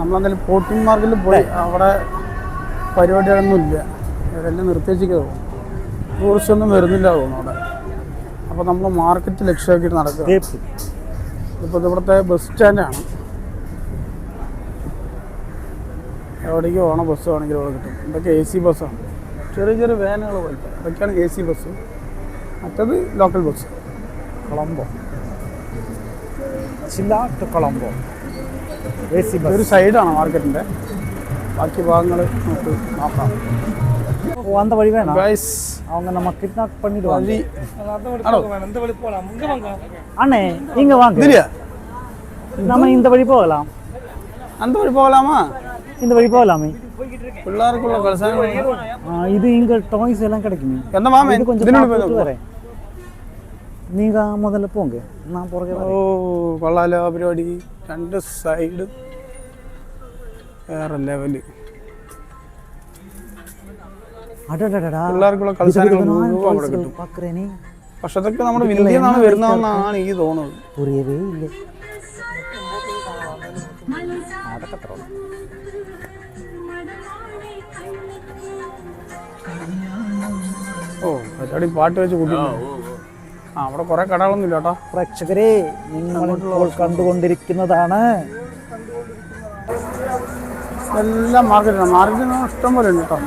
നമ്മളെന്തായാലും പോട്ടിംഗ് മാർക്കറ്റിൽ പോയി അവിടെ പരിപാടികളൊന്നും ഇല്ല ഇവരെല്ലാം നിർത്തിവെച്ചിരിക്കുക ടൂറിസ്റ്റ് ഒന്നും വരുന്നില്ല തോന്നുന്നു അവിടെ. അപ്പോൾ നമ്മൾ മാർക്കറ്റ് ലക്ഷ്യമാക്കിയിട്ട് നടക്കുക. ഇപ്പോൾ ഇവിടുത്തെ ബസ് സ്റ്റാൻഡാണ് എവിടേക്ക് പോകണം ബസ് വേണമെങ്കിൽ ഇവിടെ കിട്ടും. ഇതൊക്കെ എ സി ബസ്സാണ് ചെറിയ ചെറിയ വാനുകൾ പോലത്തെ. അതൊക്കെയാണ് എ സി ബസ് മറ്റത് local bus Colombo. Chilaw to Colombo. ഒരു സൈഡാണ് മാർക്കറ്റിൻ്റെ ബാക്കി ഭാഗങ്ങൾ നമുക്ക് നോക്കാം ஓ அந்த வழி வேணாம் ഗൈസ് அவங்க நம்ம கிட்னாப் பண்ணிடுவாங்க വഴി ആണോ அண்ணே இங்க வாங்க ഇതില്ല நம்ம இந்த வழி போகலாம் അന്ത വഴി പോകലാമാ இந்த வழி போகலாமே പിള്ളേർക്കുള്ള കളിസാധനങ്ങൾ ஆ, இது இங்க டாய்ஸ் எல்லாம் கிடைக்குமே എന്താ മാമേ இது கொஞ்சம் ഇതിനുള്ളിൽ പോയി பார்த்துட்டு നോക്കാം. வரேன் നീങ്കാ മുതൽ നാ പുറകെ ഓ വള്ളാലോ പരിപാടി രണ്ട് സൈഡ് വേറെ ലെവൽ. പിള്ളേർക്കുള്ള കളിസ്ഥാനങ്ങൾ നമ്മുടെ ഇന്ത്യയിൽ വരുന്നതെന്നാണ് എനിക്ക് തോന്നുന്നത്. പുറിയവേ ഇല്ല. ഓ പാട്ട് വെച്ച് കൂട്ടി അവിടെ കുറെ കടകളൊന്നും ഇല്ല കേട്ടോ. പ്രേക്ഷകരെ നിങ്ങൾ ഇപ്പോൾ കണ്ടുകൊണ്ടിരിക്കുന്നതാണ്. എല്ലാം മാർക്കറ്റാണ് മാർക്കറ്റിന് ഇഷ്ടം പോലെ ഉണ്ട് കേട്ടോ.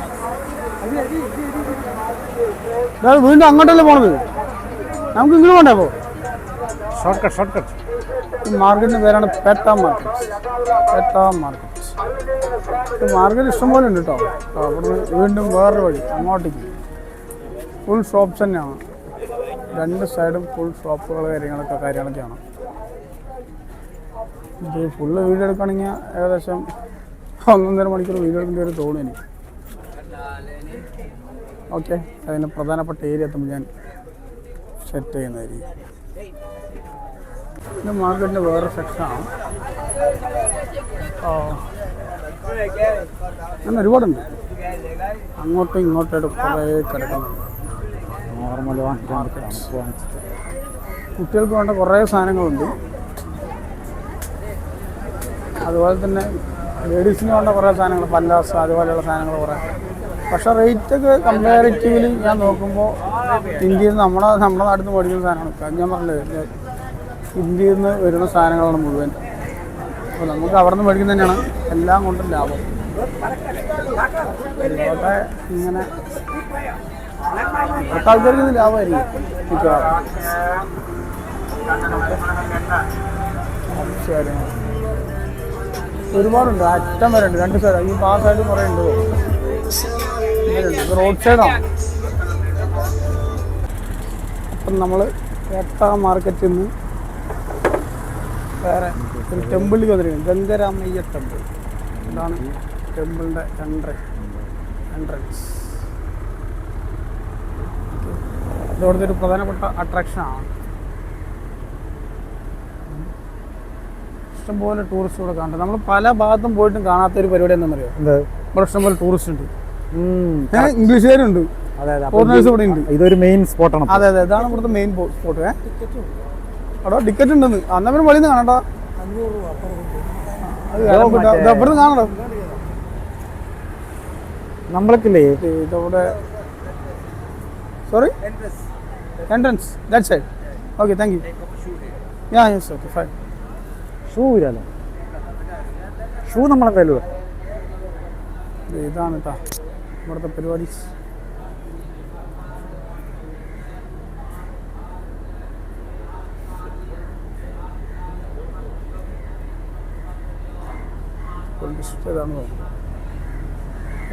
വീണ്ടും അങ്ങോട്ടല്ലേ പോണത്? നമുക്ക് ഇങ്ങനെ പോണ്ടേ അപ്പോൾ ഷോർട്ട് കട്ട് ഷോർട്ട് കട്ട് ഈ മാർക്കറ്റിന്റെ പേരാണ് പേട്ട മാർക്കറ്റ്. പേട്ട മാർക്കറ്റ്. ഈ ഇഷ്ടം പോലെ ഉണ്ട് കേട്ടോ. അവിടുന്ന് വീണ്ടും വേറൊരു വഴി അങ്ങോട്ടേക്ക്. ഫുൾ ഷോപ്സ് തന്നെയാണ്. രണ്ട് സൈഡും ഫുൾ ഷോപ്പുകൾ കാര്യങ്ങളൊക്കെ കാര്യങ്ങളൊക്കെയാണ് ഇത് ഫുള്ള് വീഡിയോ എടുക്കുകയാണെങ്കിൽ ഏകദേശം ഒന്നൊന്നര മണിക്കൂർ വീഡിയോ എടുക്കേണ്ടി ഒരു തോന്നുന്നു ഓക്കെ അതിന് പ്രധാനപ്പെട്ട ഏരിയ എത്തുമ്പോൾ ഞാൻ സെറ്റ് ചെയ്യുന്നതായിരിക്കും. ഇത് മാർക്കറ്റിന്റെ വേറെ സെക്ഷനാണ് അങ്ങനെ ഒരുപാടുണ്ട്. അങ്ങോട്ടും ഇങ്ങോട്ടായിട്ട് കുറേ കിടക്കുന്നുണ്ട്. നോർമൽ വാങ്ങിക്കാൻ തണുപ്പ് വാങ്ങിച്ചിട്ട് കുട്ടികൾക്ക് വേണ്ട കുറേ സാധനങ്ങളുണ്ട്. അതുപോലെ തന്നെ ലേഡീസിന് വേണ്ട കുറേ സാധനങ്ങൾ പല്ലാസ് അതുപോലെയുള്ള സാധനങ്ങൾ കുറേ. പക്ഷെ റേറ്റൊക്കെ കമ്പാരിറ്റീവ്ലി ഞാൻ നോക്കുമ്പോൾ ഇന്ത്യയിൽ നമ്മുടെ നമ്മുടെ നാട്ടിൽ നിന്ന് മേടിക്കുന്ന സാധനങ്ങളൊക്കെ ഞാൻ പറഞ്ഞത് ഇന്ത്യയിൽ നിന്ന് വരുന്ന സാധനങ്ങളാണ് മുഴുവൻ. അപ്പോൾ നമുക്ക് അവിടെ നിന്ന് മേടിക്കുന്നത് തന്നെയാണ്. എല്ലാം കൊണ്ടും ലാഭം. ഇങ്ങനെ ആൾക്കാർക്ക് ഇത് ലാഭമായിരിക്കും ഒരുപാടുണ്ട് അറ്റം വരെ ഉണ്ട്. രണ്ട് സൈഡ് ഈ ആ സൈഡ് കുറേ ഉണ്ട്. റോഡ് സൈഡാണ് അപ്പം നമ്മൾ ഏട്ടാ മാർക്കറ്റിൽ നിന്ന് വേറെ ഒരു ടെമ്പിളിൽ വന്നിരിക്കുന്നു. ഗംഗരാമയ്യ ടെമ്പിൾ ഇതാണ് ടെമ്പിളിന്റെ എൻട്രൻസ് എൻട്രൻസ് ഇതോടത്തെ ഒരു പ്രധാനപ്പെട്ട അട്രാക്ഷനാണ് ഇഷ്ടംപോലെ ടൂറിസ്റ്റ് ഇവിടെ കാണുന്നുണ്ട്. നമ്മൾ പല ഭാഗത്തും പോയിട്ടും കാണാത്ത ഒരു പരിപാടി എന്താണെന്നറിയോ എന്ത്? ഇവിടെ ഇഷ്ടംപോലെ ടൂറിസ്റ്റ് ഉണ്ട്. ഇംഗ്ലീഷുകാരുണ്ട്. ഇതൊരു മെയിൻ സ്പോട്ടാണ് അതെ അതെ. ഇതാണ് ഇവിടുത്തെ മെയിൻ സ്പോട്ട് അവിടെ ടിക്കറ്റ് ഉണ്ടെന്ന്. അന്നാ പിന്നെ വെളിയിൽ നിന്ന് മറ്റേ- ഇവിടുന്ന് കാണണം നമ്മൾക്കില്ലേ ഇതവിടെ. Sorry entrance that side okay thank you ya yes okay fine shoe ഇല്ലല്ലോ ഷൂ നമ്മളെന്തായാലും ഇടാം. ഇതാണ് കേട്ടോ ഇവിടുത്തെ പരിപാടി.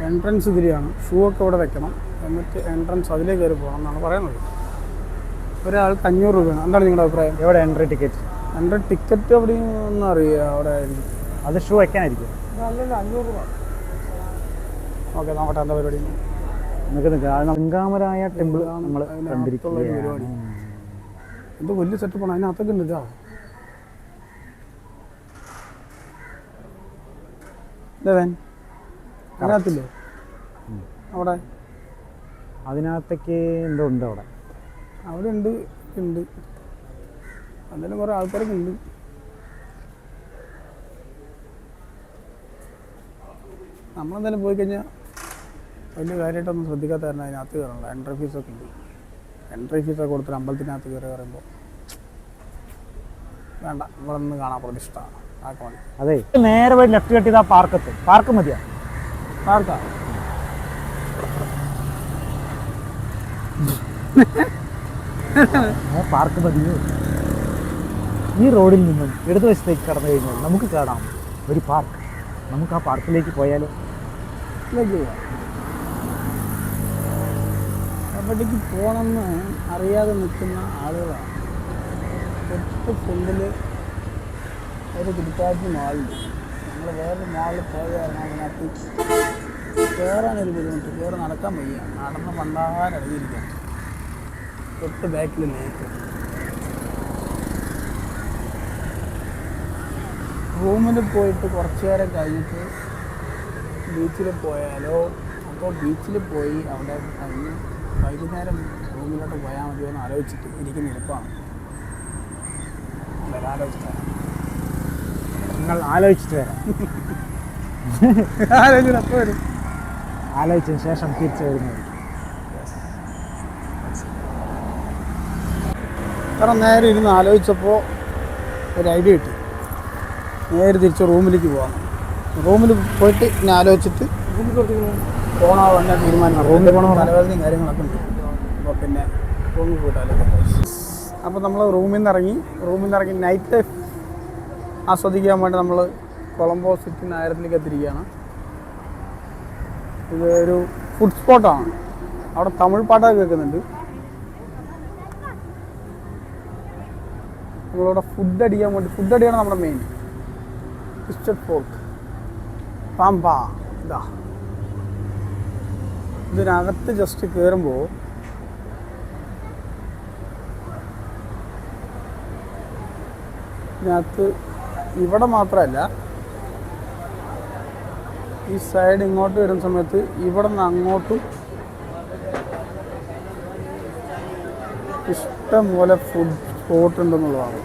എൻട്രൻസ് ഇതിരിയാണ് ഷൂ ഒക്കെ ഇവിടെ വെക്കണം. എന്നിട്ട് എൻട്രൻസ് അതിലേക്ക് കയറി പോകണം എന്നാണ് പറയുന്നത്. ഒരാൾക്ക് അഞ്ഞൂറ് രൂപയാണ്. എന്താണ് നിങ്ങളുടെ അഭിപ്രായം? എവിടെ എൻട്രി ടിക്കറ്റ് എന്റെ ടിക്കറ്റ് അവിടെ ഒന്നും അറിയുക അവിടെ അത് ഷൂ വയ്ക്കാനായിരിക്കും അഞ്ഞൂറ് രൂപ. ഓക്കെ നോക്കട്ടെ എന്താ പരിപാടി? നമുക്ക് നിൽക്കാം ടെമ്പിൾ നമ്മൾ പരിപാടി. എന്തോ വലിയ സെറ്റപ്പാണ് അതിനകത്തൊക്കെ ഉണ്ട് ഇതാ. ദേവൻ വേൻ അതിനകത്തില്ലേ? അവിടെ. അതിനകത്തേക്ക് എന്തോ ഉണ്ട് അവിടെ. അവിടെ ഉണ്ട്. ഉണ്ട് അതെല്ലാം കുറേ ആൾക്കാരൊക്കെ ഉണ്ട്. നമ്മളെന്തായാലും പോയി കഴിഞ്ഞാൽ വലിയ കാര്യമായിട്ടൊന്നും ശ്രദ്ധിക്കാത്ത കാരണം അതിനകത്ത് കയറണം എൻട്രി ഫീസൊക്കെ ഉണ്ട്. എൻട്രി ഫീസൊക്കെ കൊടുത്തിട്ട് അമ്പലത്തിനകത്ത് കയറി പറയുമ്പോൾ വേണ്ട നിന്ന് കാണാൻ പ്രതിഷ്ഠ. അതെ. നേരെ പോയി ലെഫ്റ്റ് കട്ട് ചെയ്താൽ പാർക്കത്ത് പാർക്ക് മതിയാ? ആർക്കാ പാർക്ക് പതിയോ ഈ റോഡിൽ നിന്നും ഇടതുവശത്തേക്ക് കടന്നു കഴിഞ്ഞാൽ നമുക്ക് കാണാം ഒരു പാർക്ക് നമുക്ക് ആ പാർക്കിലേക്ക് പോയാലോ? അവിടേക്ക് പോകണമെന്ന് അറിയാതെ നിൽക്കുന്ന ആളുകളാണ്. തൊട്ട് ഫ്രണ്ടിൽ ഒരു തിരുത്താറ്റി മാളുണ്ട് നമ്മൾ വേറൊരു മാളിൽ പോയ കാരണം അതിനകത്ത് കയറാനൊരു ബുദ്ധിമുട്ട്. കയറി നടക്കാൻ വയ്യ. നടന്ന് പണ്ടാകാൻ ഇറങ്ങിയിരിക്കാം തൊട്ട് ബാക്കിൽ ലേക്ക് റൂമിൽ പോയിട്ട് കുറച്ച് നേരം കഴിഞ്ഞിട്ട് ബീച്ചിൽ പോയാലോ അപ്പോൾ ബീച്ചിൽ പോയി അവിടെ കഴിഞ്ഞ് വൈകുന്നേരം റൂമിലോട്ട് പോയാൽ മതിയോ എന്ന് ആലോചിച്ചിട്ട് ഇരിക്കുന്ന ഇരിപ്പാണ്. ആലോചിച്ചാണ് നിങ്ങൾ ആലോചിച്ചിട്ട് വരാം. ആലോചിച്ചിട്ട് വരും. ആലോചിച്ചതിന് ശേഷം തിരിച്ചു വരുന്നത് കാരണം നേരെ ഇരുന്ന് ആലോചിച്ചപ്പോൾ ഒരു ഐഡിയ കിട്ടി. നേരെ തിരിച്ച് റൂമിലേക്ക് പോകാം റൂമിൽ പോയിട്ട് ഞാൻ ആലോചിച്ചിട്ട് പോകണോ വേണ്ട തീരുമാനം റൂമിൽ പോകണോ തലവേദനയും കാര്യങ്ങളൊക്കെ ഉണ്ട്. അപ്പോൾ പിന്നെ റൂമിൽ പോയിട്ട് ആലോചിക്കാം. അപ്പോൾ നമ്മൾ റൂമിൽ നിന്ന് ഇറങ്ങി റൂമിൽ നിന്ന് ഇറങ്ങി നൈറ്റ് ലൈഫ് ആസ്വദിക്കാൻ വേണ്ടി നമ്മൾ കൊളംബോ സിറ്റി നഗരത്തിലേക്ക് എത്തിയിരിക്കുകയാണ്. ഇത് ഒരു ഫുഡ് സ്പോട്ടാണ് അവിടെ തമിഴ് പാട്ടൊക്കെ കേൾക്കുന്നുണ്ട്. നമ്മളിവിടെ ഫുഡ് അടിക്കാൻ വേണ്ടി ഫുഡ് അടിയാണ് നമ്മുടെ മെയിൻ ഫിസ്റ്റഡ് പോർക്ക് പാമ്പ ഇതാ. ഇതിനകത്ത് ജസ്റ്റ് കയറുമ്പോൾ ഇതിനകത്ത് ഇവിടെ മാത്രമല്ല ഈ സൈഡ് ഇങ്ങോട്ട് വരുന്ന സമയത്ത് ഇവിടെ നിന്ന് അങ്ങോട്ടും ഇഷ്ടം പോലെ ഫുഡ് സ്പോട്ട് ഉണ്ടെന്നുള്ളതാണ്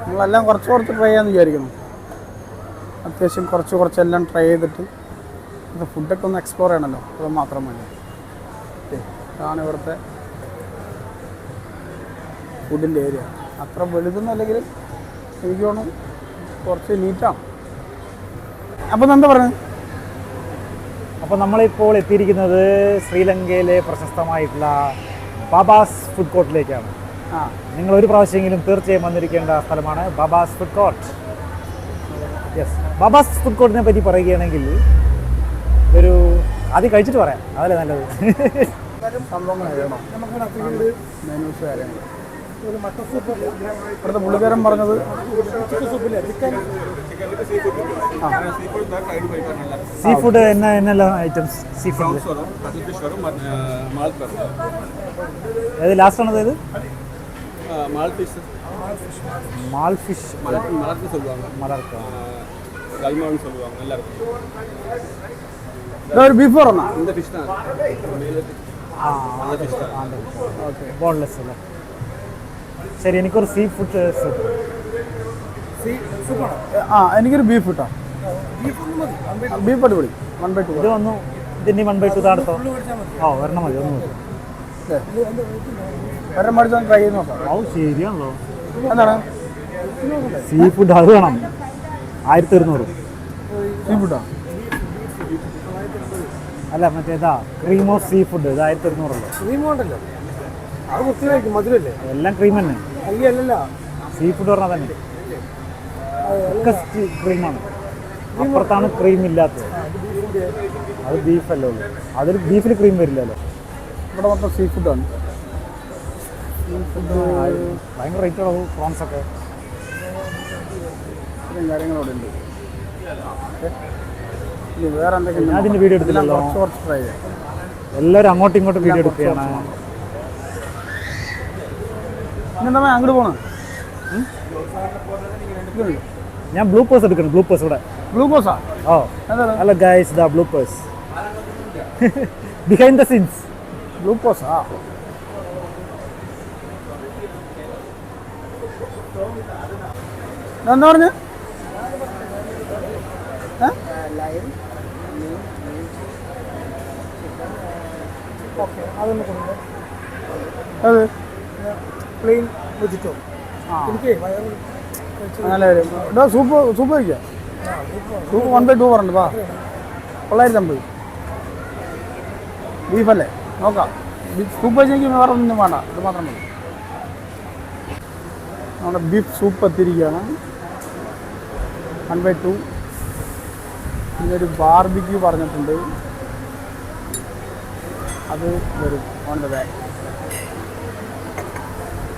നമ്മളെല്ലാം കുറച്ച് കുറച്ച് ട്രൈ ചെയ്യാമെന്ന് വിചാരിക്കുന്നു. അത്യാവശ്യം കുറച്ച് കുറച്ചെല്ലാം ട്രൈ ചെയ്തിട്ട് ഇത് ഫുഡൊക്കെ ഒന്ന് എക്സ്പ്ലോർ ചെയ്യണമല്ലോ. അത് മാത്രം മതി. ഇതാണ് ഇവിടുത്തെ ഫുഡിന്റെ ഏരിയ അത്ര വലുതൊന്നും അല്ലെങ്കിൽ എനിക്ക് തോന്നുന്നു കുറച്ച് നീറ്റാണ് അപ്പം എന്താ പറയുന്നത് അപ്പോൾ നമ്മളിപ്പോൾ എത്തിയിരിക്കുന്നത് ശ്രീലങ്കയിലെ പ്രശസ്തമായിട്ടുള്ള ബാബാസ് ഫുഡ് കോർട്ടിലേക്കാണ്. ആ. നിങ്ങൾ ഒരു പ്രാവശ്യമെങ്കിലും തീർച്ചയായും വന്നിരിക്കേണ്ട സ്ഥലമാണ് Baba's food court. Yes Baba's food കോർട്ടിനെ പറ്റി പറയുകയാണെങ്കിൽ ഒരു ആദ്യം കഴിച്ചിട്ട് പറയാം. അതല്ലേ നല്ലത്? സംഭവങ്ങൾ മെനൂസ് കാര്യങ്ങൾ ഇവിടുത്തെ പുള്ളിക്കാരൻ പറഞ്ഞത് സീ ഫുഡ് എന്ന എന്നെല്ലാം ഐറ്റംസ് സീ ഫുഡ് வரும் கட்டில் ஃபிஷ் வரும் மால் வரும் ഏത് ലാസ്റ്റ് ആണ് ഇത് மால் ஃபிஷ் മാൽ ഫിഷ് மலர் மலர்னு சொல்லுவாங்க മലർക്ക கல்மான்னு சொல்லுவாங்க நல்லா இருக்கும் ഒരു ബീഫ് പറഞ്ഞ இந்த ஃபிஷ் தான் ആ அந்த ஃபிஷ் தான் ഓക്കെ ബോൺലെസ് അല്ലേ ശരി എനിക്കൊരു സീ ഫുഡ് സൂപ്പ് ആ എനിക്കൊരു ബീഫ് കിട്ടാം. ബീഫ് അടിപൊളി. വൺ ബൈ ടു ഇത് വന്നു ഇതിന്റെ വൺ ബൈ ടു താടത്തോ ഓ വരണം മതി. ഒന്ന് മതി ഒരെണ്ണം മേടിച്ചാൽ ട്രൈ ചെയ്ത് നോക്കാം. ഓ ശരിയാണല്ലോ. എന്താണ്? സീ ഫുഡ് അത് വേണം. ആയിരത്തി ഒരുന്നൂറ് സീ ഫുഡാ അല്ല മറ്റേതാ ക്രീം ഓഫ് സീ ഫുഡ് ഇത് ആയിരത്തി ഒരുന്നൂറല്ലോ ക്രീമുണ്ടല്ലോ അത് കുത്തിവയ്ക്കും മധുരല്ലേ? എല്ലാം ക്രീം തന്നെ. അല്ലല്ല. സീ ഫുഡ് പറഞ്ഞാൽ തന്നെ. ഒക്കെ ക്രീമാണ് അപ്പുറത്താണ് ക്രീം ഇല്ലാത്തത്. അത് ബീഫല്ലേ ഉള്ളൂ. അതിൽ ബീഫിൽ ക്രീം വരില്ലല്ലോ. ഇവിടെ മൊത്തം സീ ഫുഡാണ് സീ ഫുഡ് ഭയങ്കര റേറ്റ് ഉള്ളത് പ്രോൺസ് ഒക്കെ. ഇത്രയും കാര്യങ്ങളവിടെ ഉണ്ട്. വേറെ എന്തൊക്കെയാണ് ഞാൻ അതിന്റെ വീഡിയോ എടുത്തില്ലല്ലോ. എല്ലാവരും അങ്ങോട്ടും ഇങ്ങോട്ടും വീഡിയോ എടുക്കുകയാണ്. എന്താ അങ്ങോട്ട് പോകണം ഞാൻ ബ്ലൂ പേഴ്സ് എടുക്കണം ബ്ലൂ പേഴ്സ് ഇവിടെ. ഗ്ലൂക്കോസാ ഓ അല്ല guys the bloopers behind the scenes blue പേഴ്സാ? എന്താ പറഞ്ഞു? അതൊന്ന് അത്? പ്ലെയിൻ വെജിറ്റോ എനിക്ക് വയറ് സൂപ്പർ സൂപ്പർ ഇടാ സൂപ്പ് സൂപ്പ് കഴിക്കാം. സൂപ്പ് വൺ ബൈ ടു പറഞ്ഞു വാ. തൊള്ളായിരത്തി അമ്പത് ബീഫല്ലേ നോക്കാം. സൂപ്പ് വെച്ചെങ്കിൽ വേറെ ഒന്നും വേണ്ട. ഇത് മാത്രം മതി. നമ്മുടെ ബീഫ് സൂപ്പ് എത്തിയിരിക്കുകയാണ്. വൺ ബൈ ടു പിന്നെ ഒരു ബാർബിക്യൂ പറഞ്ഞിട്ടുണ്ട്. അത് വരും. ഓൺ ദ ബാക്ക് ഓ ഓ എന്നാ പറഞ്ഞെ, എന്നാ പറഞ്ഞെ? Barbecue. കാലക്ക്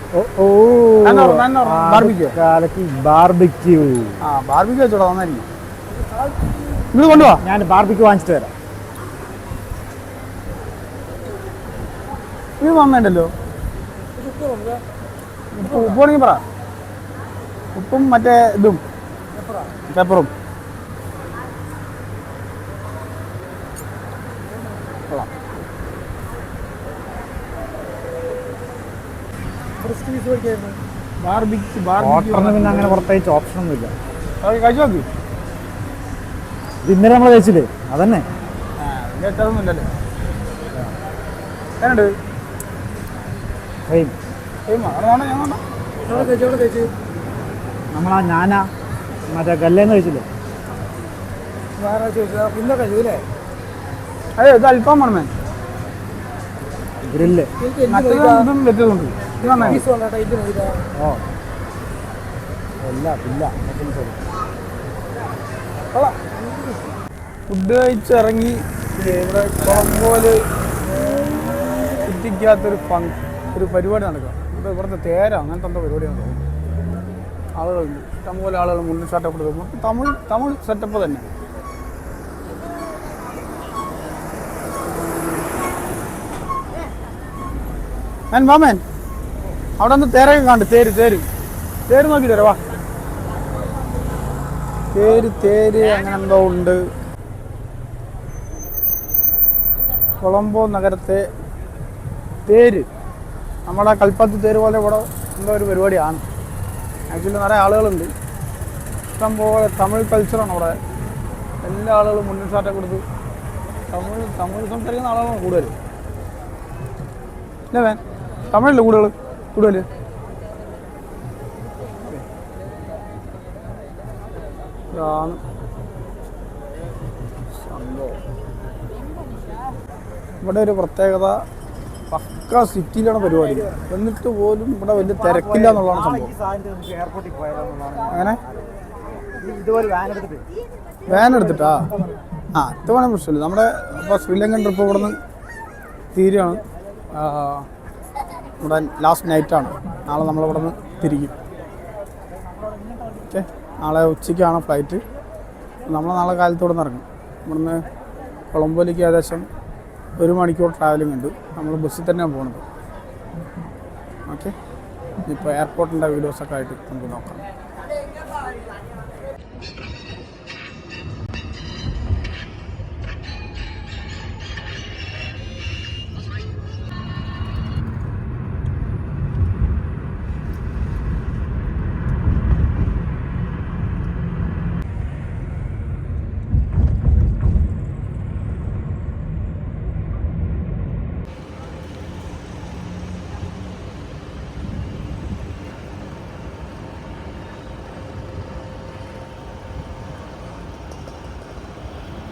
ബാർബിക്യൂ. ആ ബാർബിക്യൂ വെച്ചോടാ നന്നായിരിക്കും. ഇത് കൊണ്ടുപോവാ ഞാൻ ബാർബിക്യൂ വാങ്ങിച്ചിട്ട് വരാം. ഇത് നന്നായിട്ടല്ലോ. ഉപ്പ് ഉപ്പ് പറ. ഉപ്പും മറ്റേ ഇതും. പെപ്പറും. ഫസ്റ്റ് പീസ് മേടിക്കായിരുന്നു. ബാർബിക്ക് ഹോട്ടലിന് പിന്നെ അങ്ങനെ പ്രത്യേകിച്ച് ഓപ്ഷൻ ഒന്നുമില്ല. കഴിച്ചു നോക്കി. ഇത് ഇന്നലെ നമ്മൾ കഴിച്ചില്ലേ? അതന്നെ. എന്നുണ്ട് സെയിം നമ്മളാ ഞാന മറ്റേ ഗല്ലേന്ന് കഴിച്ചില്ലേ? അതെ ഇത് അൽഫാമാണ് മാൻ ഗ്രില്ല്. എനിക്ക് ഓ. എല്ലാം ഇല്ല. ഫുഡ് കഴിച്ചിറങ്ങി. ഇവിടെ ചുറ്റിക്കാത്തൊരു ഫങ് ഒരു പരിപാടി നടക്കുക. ഇവിടെ ഇവിടുത്തെ തേര. അങ്ങനത്തെ എന്തോ പരിപാടിയാണ് തോന്നുന്നു. ആളുകളുണ്ട്. ഇഷ്ടംപോലെ ആളുകൾ മുന്നിൽ സെറ്റപ്പ് എടുക്കും തമിഴ് തമിഴ് സെറ്റപ്പ് തന്നെ. ഞാൻ മാമൻ അവിടെ ഒന്ന് തേരൊക്കെ കണ്ട് തേര് തേര്. തേര് നോക്കി തരാം വാ. തേര് തേര് അങ്ങനെ എന്തോ ഉണ്ട്. കൊളംബോ നഗരത്തെ തേര്. നമ്മുടെ കൽപ്പത്ത് തേര് പോലെ ഇവിടെ എന്തോ ഒരു പരിപാടിയാണ്. ആക്ച്വലി നിറയെ ആളുകളുണ്ട്. ഇഷ്ടംപോലെ തമിഴ് കൾച്ചറാണ് അവിടെ എല്ലാ ആളുകളും മുന്നിൽ സാറ്റം കൊടുത്ത് തമിഴ് തമിഴ് സംസാരിക്കുന്ന ആളുകളാണ് കൂടുതൽ ഇല്ലേ വേൻ. തമിഴല്ലേ കൂടുതൽ കൂടുതൽ ഇതാണ് സംഭവം. ഇവിടെ ഒരു പ്രത്യേകത പക്ക സിറ്റിയിലാണ് പരിപാടി. എന്നിട്ട് പോലും ഇവിടെ വലിയ തിരക്കില്ല എന്നുള്ളതാണ് സംഭവം. അങ്ങനെ വാൻ എടുത്തിട്ട്. ആ ഇത് വേണം പ്രശ്നമില്ല നമ്മുടെ ഇപ്പോൾ ശ്രീലങ്കൻ ട്രിപ്പ് ഇവിടെ നിന്ന് തീരുകയാണ് ഇവിടെ ലാസ്റ്റ് നൈറ്റാണ് നാളെ നമ്മളിവിടെ നിന്ന് തിരിക്കും ഓക്കെ നാളെ ഉച്ചയ്ക്കാണ് ഫ്ലൈറ്റ് നമ്മൾ നാളെ കാലത്ത് ഇവിടെ നിന്ന് ഇറങ്ങും. ഇവിടുന്ന് കൊളംബോയിലേക്ക് ഏകദേശം ഒരു മണിക്കൂർ ട്രാവലിംഗ് ഉണ്ട്. നമ്മൾ ബസ്സിൽ തന്നെയാണ് പോകുന്നത് ഓക്കെ ഇപ്പോൾ എയർപോർട്ടിന്റെ വീഡിയോസൊക്കെ ആയിട്ട് നമുക്ക് നോക്കാം.